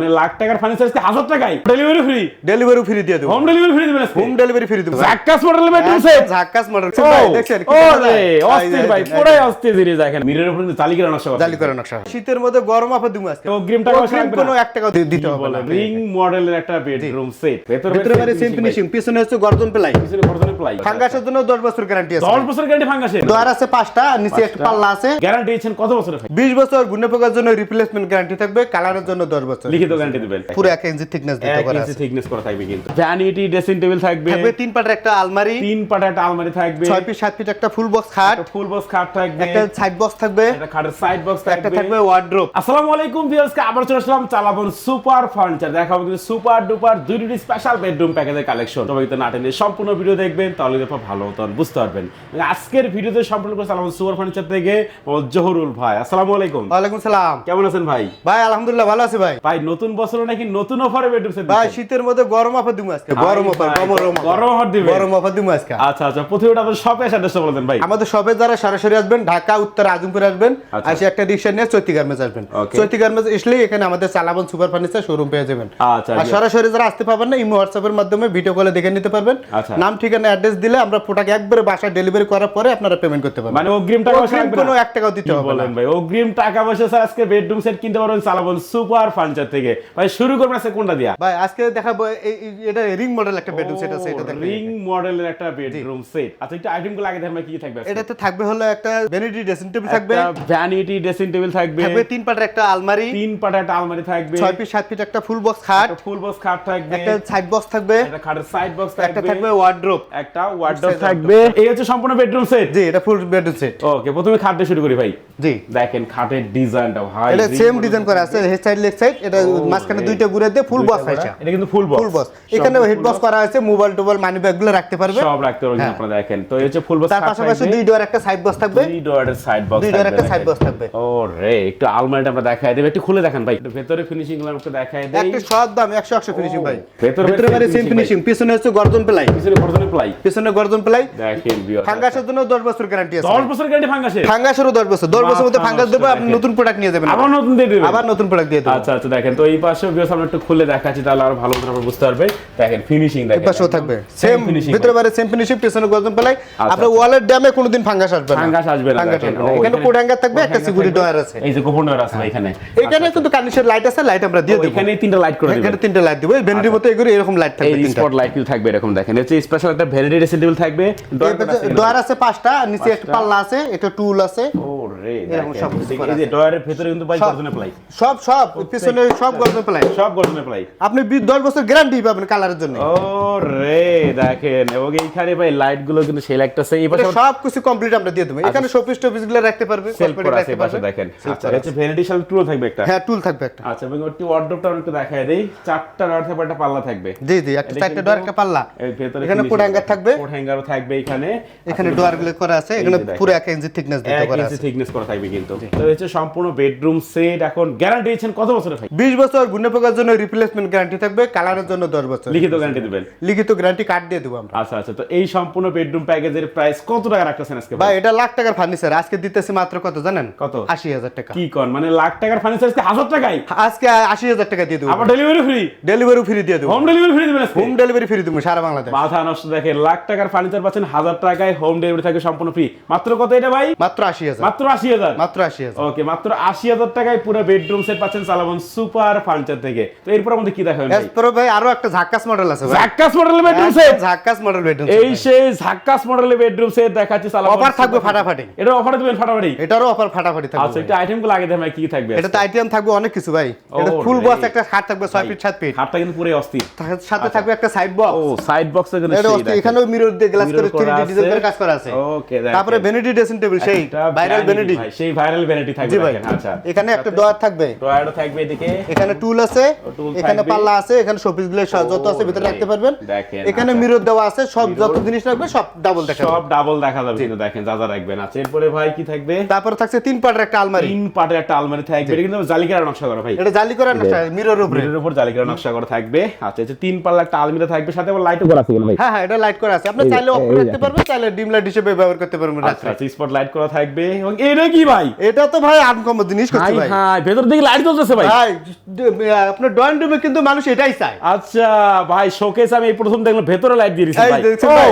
মানে লাখ টাকার ফার্নিচার আজকে হাজার টাকায় ডেলিভারি ফ্রি ডেলিভারি ফ্রি দিয়ে দেবো। হোম ডেলিভারি ফ্রি দিবেন হোম ডেলিভারি ফ্রি দেবো। বেডরুম সেট ঝাক্কাস মডেল ও ভাই দেখছেন কি ও রে অস্থির ভাই অস্থির দেখেন। মিররের উপরে কিন্তু জালি নকশা করা জালি নকশা শীতের মধ্যে গরম দিমু আজকে। অগ্রিম টাকা লাগবে কোনো টাকা দিতে হবে না। রিং মডেলের একটা বেডরুম সেট ভেতরে সেম ফিনিশিং পিছনে হচ্ছে গর্জন প্লাই। পিছনে গর্জনের প্লাই। ফাঙ্গাসের জন্য 10 বছর গ্যারান্টি আছে। 10 বছর গ্যারান্টি ফাঙ্গাসে দোয়ার আছে পাঁচটা নিচে একটা পাল্লা আছে। গ্যারান্টি কত বছরের ভাই? 20 বছর গুণে পোকার জন্য রিপ্লেসমেন্ট গ্যারান্টি থাকবে কালারের জন্য 10 বছর। লিখিত গ্যারান্টি দিবেন। পুরো 1 ইঞ্চি থিকনেস দিতে এক করা ইঞ্চি থিকনেস করা থাকবে কিন্তু। ভ্যানিটি ড্রেসিং টেবিল থাকবে। থাকবে তিন পাটের একটা আলমারি। তিন পাটা একটা আলমারি থাকবে। 6 ফিট 7 ফিট একটা ফুল বক্স খাট। ফুল বক্স খাট থাকবে। একটা সাইড বক্স থাকবে। একটা খাটের সাইড বক্স একটা থাকবে। থাকবে ওয়ার্ড্রোব আসসালামু আলাইকুম ভিউয়ার্সকে আবার চলে আসলাম চালাবন সুপার ফার্নিচার দেখাবো কিন্তু সুপার ডুপার দুই দুটি স্পেশাল বেডরুম প্যাকেজের কালেকশন সবাই তো নাটেনে সম্পূর্ণ ভিডিও দেখবেন তাহলে দেখো ভালো মতন বুঝতে পারবেন। আজকের ভিডিওতে সম্পূর্ণ করে চালাবন সুপার ফার্নিচার থেকে জহুরুল ভাই। আসসালামু আলাইকুম। ওয়ালাইকুম সালাম। কেমন আছেন ভাই? ভাই আলহামদুলিল্লাহ ভালো আছি ভাই। ভাই নতুন বছরে নাকি নতুন অফারে বেডরুম সেট ভাই শীতের মধ্যে গরম অফার দিমু আজকে। গরম অফার গরম গরম offer দিবেন? গরম অফার দিমু আজকে। আচ্ছা আচ্ছা প্রথমে আপনার শপে এসে অ্যাড্রেসটা বলে দেন ভাই। আমাদের শপে যারা সরাসরি আসবেন ঢাকা উত্তর আজমপুর আসবেন আচ্ছা। আসে একটা রিক্সা নিয়ে চৈতি গার্মেন্টস আসবেন. চৈতি গার্মেন্টস আসলে এখানে আমাদের চালাবন সুপার ফার্নিচার শোরুম পেয়ে যাবেন। আচ্ছা আর সরাসরি যারা আসতে পারবেন না ইমো হোয়াটসঅ্যাপের মাধ্যমে ভিডিও কলে দেখে নিতে পারবেন। আচ্ছা। নাম ঠিকানা অ্যাড্রেস দিলে আমরা প্রোডাক্ট একবারে বাসায় ডেলিভারি করার পরে আপনারা পেমেন্ট করতে পারবেন। মানে অগ্রিম টাকা পয়সা কোনো না? এক টাকাও দিতে হবে না। বলেন ভাই অগ্রিম টাকা পয়সা স্যার আজকে বেডরুম সেট কিনতে পারবেন চালাবন সুপার ফার্নিচার থেকে। ভাই শুরু করবেন আজকে কোনটা দিয়া? ভাই আজকে দেখাবো এটা রিং মডেল একটা বেডরুম সেট আছে এটা দেখবেন রিং মডেলের একটা বেডরুম সেট আচ্ছা একটু আইটেমগুলো আগে দেখেন কি কি থাকবে আজকে? এটাতে থাকবে হলো একটা ভ্যানিটি ড্রেসিং টেবিল থাকবে। ভ্যানিটি ড্রেসিং টেবিল থাকবে। থাকবে তিন পাটের একটা আলমারি। তিন পাটা একটা আলমারি থাকবে। ছয় ফিট সাত ফিট একটা ফুল বক্স খাট। ফুল বক্স খাট থাকবে। একটা সাইড বক্স থাকবে। একটা খাটের সাইড বক্স থাকবে একটা থাকবে। ওয়ার্ড্রোব একটা ওয়ার্ডরোব থাকবে। এই হচ্ছে সম্পূর্ণ বেডরুম সেট জি এটা ফুল বেডরুম সেট ওকে প্রথমে খাট দিয়ে শুরু করি ভাই। জি। দেখেন খাটের ডিজাইনটা ভাই এটা সেম ডিজাইন করা আছে হেড সাইড লেগ সাইড এটা মাঝখানে দুইটা ঘুরে দিয়ে ফুল বক্স আছে এটা কিন্তু ফুল বক্স ফুল বক্স এখানে হেড বক্স করা আছে মোবাইল টোবাইল মানি ব্যাগগুলো রাখতে পারবে। সব রাখতে পারবেন হ্যাঁ। আপনারা দেখেন। তো এই হচ্ছে ফুল বক্স তার পাশাপাশি দুই ডোর একটা সাইড বক্স থাকবে। দুই ডোরের সাইড বক্স দুই ডোর একটা সাইড বক্স থাকবে। ও রে একটু আলমারিটা আমরা দেখাই দেব। একটু খুলে দেখান ভাই। একটু ভেতরে ফিনিশিংগুলো একটু দেখাই দেই। একটা সব দাম 100 100 ফিনিশিং ভাই। ভেতরে ভিতরে বাড়ি সেম ফিনিশিং পিছনে হচ্ছে গর্জন প্লাই। পিছনে গর্জনে প্লাই। পিছনে গর্জন প্লাই। দেখেন ভিউয়ার ফাঙ্গাসের জন্য 10 বছর গ্যারান্টি আছে। 10 বছর গ্যারান্টি ফাঙ্গাসে ফাঙ্গাসেরও 10 বছর। 10 বছর মধ্যে ফাঙ্গাস দেবো আপনি নতুন প্রোডাক্ট নিয়ে যাবেন। আবার নতুন দিয়ে দিবেন। আবার নতুন প্রোডাক্ট দিয়ে দেবো। আচ্ছা আচ্ছা দেখেন। তো এই পাশে ভিউয়ার্স আমরা একটু খুলে দেখাচ্ছি তাহলে আরও ভালো করে আপনারা বুঝতে পারবে। দেখেন ফিনিশিং দেখেন এই পাশেও থাকবে। সেম ফিনিশিং ভিতরে বাড়ি সেম ফিনিশিং পিছনে গর্জন প্লাই আপনার আচ্ছা। ওয়ালের ড্যামে কোনোদিন ফাঙ্গাস আসবে না। ফাঙ্গাস আসবে না এখানে কোড হ্যাঙ্গার থাকবে একটা সিকিউরিটি ডোর আছে। এই যে গোপন ডোর আছে এখানে। এখানে কিন্তু কানিশের লাইট আছে লাইট আমরা দিয়ে দেবো। এখানে তিনটা লাইট করে দিবেন এখানে তিনটা লাইট দেবো। ভেন্ডির মতো এগুলো এরকম লাইট থাকবে এই তিনটা। স্পট লাইট কিন্তু থাকবে এরকম দেখেন। হচ্ছে স্পেশাল একটা ভ্যানিটি ড্রেসিং টেবিল থাকবে করা আছে পাঁচটা নিচে একটা পাল্লা আছে একটা টুল আছে। ও রে এরকম সব এই যে ডয়ারের ভেতরে কিন্তু ভাই সব। গর্জনে প্লাই সব সব পিছনে সব গর্জন প্লাই সব গল্পে প্লাই আপনি বি- দশ বছর গ্যারান্টি পাবেন কালারের জন্য। ও রে দেখেন এবং এইখানে ভাই লাইটগুলো কিন্তু সেই লাগতেছে এই পাশে সব কিছু কমপ্লিট আমরা দিয়ে দেবো। এখানে শোপিস টোপিসগুলো রাখতে পারবে সেলফ করা আছে পাশে। দেখেন। আচ্ছা ভ্যানিটি টুল থাকবে একটা? হ্যাঁ টুল থাকবে একটা। আচ্ছা এবং ওয়ার্ডরোবটা একটু দেখায় দেই। চারটা ডয়ার থাকবে একটা পাল্লা থাকবে। জি জি একটা চারটে ডোর একটা পাল্লা। ভেতরে এখানে কোড হ্যাঙ্গার থাকবে। কোড হ্যাঙ্গারও থাকবে এখানে। এখানে গুলো করা আছে। এখানে পুরো এক ইঞ্চি থিকনেস দিতে করা ইঞ্চি আছে। থিকনেস করা থাকবে কিন্তু। তো হচ্ছে সম্পূর্ণ বেডরুম সেট এখন গ্যারান্টি দিচ্ছেন কত বছরের ভাই? 20 বছর গুণে পোকার জন্য রিপ্লেসমেন্ট গ্যারান্টি থাকবে কালারের জন্য 10 বছর। লিখিত গ্যারান্টি দিবেন। লিখিত গ্যারান্টি কার্ড দিয়ে দেবো আমরা। আচ্ছা আচ্ছা তো এই সম্পূর্ণ বেডরুম প্যাকেজের প্রাইস কত টাকা রাখতেছেন আজকে ভাই? এটা লাখ টাকার ফার্নিচার আজকে দিতেছি মাত্র কত জানেন? কত? আশি হাজার টাকা। কি কন মানে লাখ টাকার ফার্নিচার আজকে হাজার টাকায়? আজকে আশি হাজার টাকা দিয়ে দেবো। আবার ডেলিভারি ফ্রি ডেলিভারি ফ্রি দিয়ে দেবো। হোম ডেলিভারি ফ্রি দিবেন হোম ডেলিভারি ফ্রি দেবো সারা বাংলাদেশ। মাথা নষ্ট দেখেন লাখ টাকার ফার্নিচার পাচ্ছেন হাজার টাকায় হোম ডেলিভারি থাকবে সম্পূর্ণ ফ্রি মাত্র কত এটা ভাই? মাত্র আশি হাজার। মাত্র আশি হাজার? মাত্র আশি হাজার। ওকে মাত্র আশি হাজার টাকায় পুরো বেডরুম সেট পাচ্ছেন সুপার ফার্নিচার থেকে। তো এরপর আমাদের কি দেখাবেন এরপরে ভাই আরও একটা ঝাক্কাস মডেল আছে ঝাক্কাস মডেলের বেডরুম একদম সেট ঝাক্কাস মডেল বেডরুম এই সেই ঝাক্কাস মডেলের বেডরুম সেট দেখাচ্ছি চালাবন অফার থাকবে ফাটাফাটি। এটা অফার দিবেন ফাটাফাটি? এটারও অফার ফাটাফাটি আচ্ছা এটা আইটেমগুলো আগে ভাই কি থাকবে এটাতে আইটেম থাকবে অনেক কিছু ভাই। এটা ফুল বক্স একটা খাট থাকবে ছয় ফিট সাত ফিট হাতটা কিন্তু পুরো অস্থির। সাথে থাকবে একটা সাইড বক্স ও সাইড বক্স এখানে এটা অস্থির। এখানেও মিরর দিয়ে গ্লাস করে 3D ডিজাইন করে কাজ করা আছে। ওকে। তারপরে ভ্যানিটি ড্রেসিং টেবিল সেই ভাইরাল ভ্যানিটি ভাই, সেই ভাইরাল ভ্যানিটি থাকবে আচ্ছা। এখানে একটা ডয়ার থাকবে। ড্রয়ারও থাকবে এদিকে। এখানে টুল আছে। এখানে পাল্লা আছে এখানে শোপিসগুলো যত আছে ভিতরে রাখতে পারবেন। এখানে আচ্ছা। মিরর দেওয়া আছে সব যত জিনিস রাখবে সব ডাবল দেখা সব ডাবল দেখা যাবে কিন্তু দেখেন যা যা রাখবেন। আচ্ছা এরপরে ভাই কি থাকবে? তারপরে থাকছে তিন পাটের একটা আলমারি। তিন পাটের একটা আলমারি থাকবে এটা কিন্তু জালিকার নকশা করা ভাই। এটা জালি করা না মিরর উপরে। মিররের উপর জালিকার নকশা করা থাকবে। আচ্ছা তিন পাল্লা একটা আলমিরা থাকবে সাথে আবার লাইটও করা আছে ভাই। হ্যাঁ হ্যাঁ এটা লাইট করা আছে। আপনি চাইলে অফ রাখতে পারবেন চাইলে ডিম লাইট হিসেবে ব্যবহার করতে পারবেন আচ্ছা আচ্ছা স্পট লাইট করা থাকবে। এবং এটা কি ভাই? এটা তো ভাই আনকমন জিনিস ভাই হাই ভেতর দিকে লাইট জ্বলতেছে ভাই। ভাই আপনার ড্রয়িং রুমে কিন্তু মানুষ এটাই চায়। আচ্ছা ভাই শোকেস আমি এই প্রথম দেখলাম ভেতরে লাইট দিয়ে ভাই। ভাই।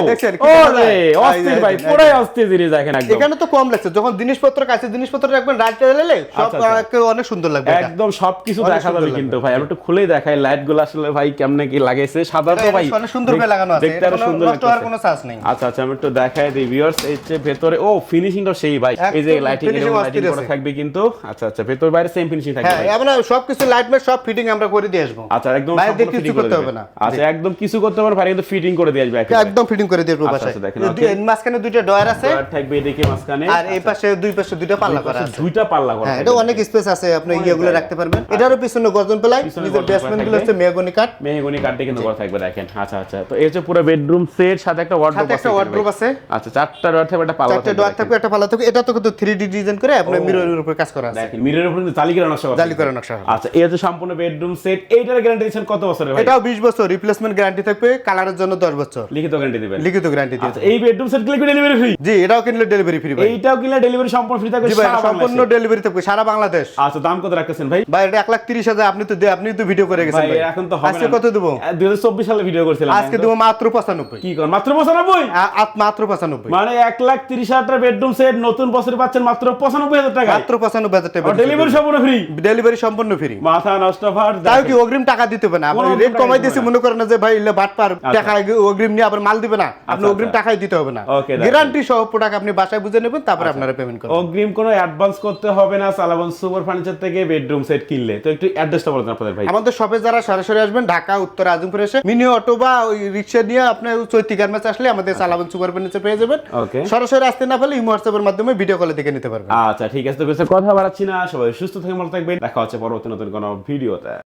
অস্থির পুরাই অস্থির জিনিস দেখেন একদম। এখানে তো কম লাগছে যখন জিনিসপত্র কাছে জিনিসপত্র রাখবেন রাত জ্বালালে সব আচ্ছা, আচ্ছা। অনেক সুন্দর লাগবে একদম সবকিছু দেখা যাবে কিন্তু ভাই আমি একটু খুলেই দেখাই লাইটগুলো আসলে ভাই কেমনে কি লাগাইছে সাদা তো ভাই অনেক সুন্দর করে লাগানো আছে দেখতে আরও সুন্দর হওয়ার লাগতেছে। কোনো চান্স নেই। আচ্ছা আচ্ছা আমি একটু দেখাই দিই ভিউয়ার্স এই যে ভেতরে ও ফিনিশিংটা সেই ভাই। এই যে লাইটিং এর লাইটিং করা থাকবে কিন্তু। আচ্ছা আচ্ছা ভেতর বাইরে সেম ফিনিশিং থাকবে হ্যাঁ আমরা সবকিছু লাইট মেট সব ফিটিং আমরা করে দিয়ে আসব। আচ্ছা একদম বাইরে কিছু করতে। হবে না। আচ্ছা একদম কিছু করতে হবে না ভাই কিন্তু ফিটিং করে দিয়ে আসবে একেবারে। একদম ফিটিং করে দিয়ে আসব আচ্ছা, বাসায়। আচ্ছা, okay. মাঝখানে দুইটা ডয়ার আছে। ডয়ার থাকবে এদিকে মাঝখানে। আর এই পাশে দুই পাশে দুইটা পাল্লা করা আছে। দুইটা পাল্লা করা হ্যাঁ এটা অনেক স্পেস আছে আপনি ইয়েগুলো রাখতে পারবেন। এটারও পিছনে গর্জন পেলাই। নিজের বেসমেন্টগুলো। হচ্ছে মেহগনি কাঠ। মেহগনি কাঠে কিন্তু করা থাকবে দেখেন। আচ্ছা আচ্ছা। তো এই হচ্ছে পুরো বেডরুম সেট সাথে একটা ওয়ার্ডরোব সাথে একটা wardrobe আছে। আচ্ছা চারটা ডয়ার থাকবে একটা পাল্লা চারটে থাকবে ডয়ার থাকবে একটা পাল্লা থাকবে। এটা তো কিন্তু থ্রি ডি ডিজাইন করে আপনি মিররের উপর কাজ করা আছে। দেখেন মিররের উপরে কিন্তু জালি করা নকশা জালি করা নকশা। আচ্ছা এই হচ্ছে সম্পূর্ণ বেডরুম সেট এইটার গ্যারান্টি কত বছরের ভাই? এটাও বিশ বছর। রিপ্লেসমেন্ট গ্যারান্টি থাকবে। কালারের জন্য দশ বছর। লিখিত গ্যারান্টি দিবেন। লিখিত গ্যারান্টি আচ্ছা দিয়েছে। এই বেডরুম সেট কিনলে ডেলিভারি ফ্রি জি এটাও কিনলে ডেলিভারি ফ্রি ভাই। এইটাও কিনলে ডেলিভারি সম্পূর্ণ ফ্রি থাকবে সারা সম্পূর্ণ ডেলিভারি থাকবে সারা বাংলাদেশ। আচ্ছা দাম কত রাখতেছেন ভাই? ভাই এটা এক লাখ তিরিশ হাজার আপনি তো আপনি তো ভিডিও করে গেছেন ভাই এখন তো হবে আজকে কত দেবো? দুই হাজার চব্বিশ সালে ভিডিও করছিলাম আজকে দেবো মাত্র পঁচানব্বই। কি কর মাত্র পঁচানব্বই? আ- আ- মাত্র পঁচানব্বই। মানে এক লাখ তিরিশ হাজার টাকা বেডরুম সেট নতুন বছরে পাচ্ছেন মাত্র পঁচানব্বই হাজার টাকা। মাত্র পঁচানব্বই হাজার টাকা ডেলিভারি সম্পূর্ণ ফ্রি ডেলিভারি সম্পূর্ণ ফ্রি মাথা নষ্ট ভার তাও কি অগ্রিম টাকা দিতে হবে না? আপনি রেট কমাই টাকা দিয়েছি মনে করেন যে ভাই বাট পার আচ্ছা। টাকা অগ্রিম নিয়ে আবার মাল দিবে না। আপনি আচ্ছা, অগ্রিম আচ্ছা। টাকাই দিতে হবে না। গ্যারান্টি সহ প্রোডাক্ট আপনি বাসায় বুঝে নেবেন তারপরে আচ্ছা। আপনারা পেমেন্ট করবেন। অগ্রিম কোনো অ্যাডভান্স করতে হবে না সালাবন সুপার ফার্নিচার থেকে বেডরুম সেট কিনলে। তো একটু অ্যাড্রেসটা বলতেন আপনাদের ভাই। আমাদের শপে যারা সরাসরি আসবেন ঢাকা উত্তর আজমপুর এসে মিনি অটো বা ওই রিক্সা নিয়ে আপনি চৈতি গার্মেন্টস আসলে আমাদের সালাবন সুপার ফার্নিচার পেয়ে যাবেন। ওকে সরাসরি আসতে না পারলে ইমো হোয়াটসঅ্যাপের মাধ্যমে ভিডিও কলে দেখে নিতে পারবেন। আচ্ছা ঠিক আছে। তো বেশি কথা বাড়াচ্ছি না। সবাই সুস্থ থেকে ভালো থাকবেন। দেখা হচ্ছে পরবর্তী নতুন কোনো ভিডিওতে